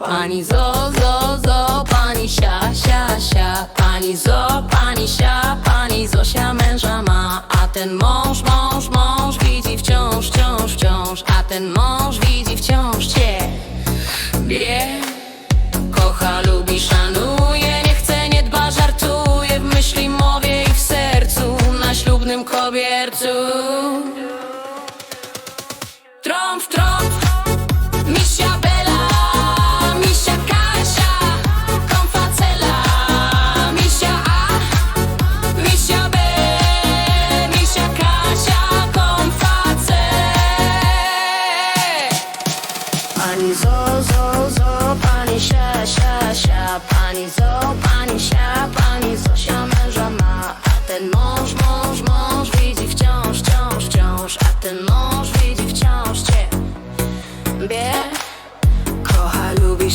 Pani zo, zo, zo, pani sia, sia, sia. Pani zo, pani sia, pani Zosia męża ma. A ten mąż, mąż, mąż widzi wciąż, wciąż, wciąż. A ten mąż widzi wciąż ciebie Kocha, lubi, szanuje, nie chce, nie dba, żartuje. W myśli, mowie i w sercu. Na ślubnym kobiercu. Trąb w trąb Pani zo, zo, zo Pani sia, sia, sia. Pani zo, pani sia Pani Zosia męża ma. A ten mąż, mąż, mąż Widzi wciąż, wciąż, wciąż. A ten mąż widzi wciąż ciebie Kocha, lubi,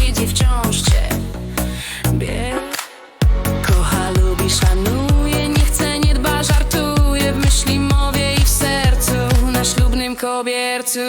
widzi wciąż ciebie Kocha, lubi, szanuje, nie chce, nie dba, żartuje W myśli, mowie i w sercu Na ślubnym kobiercu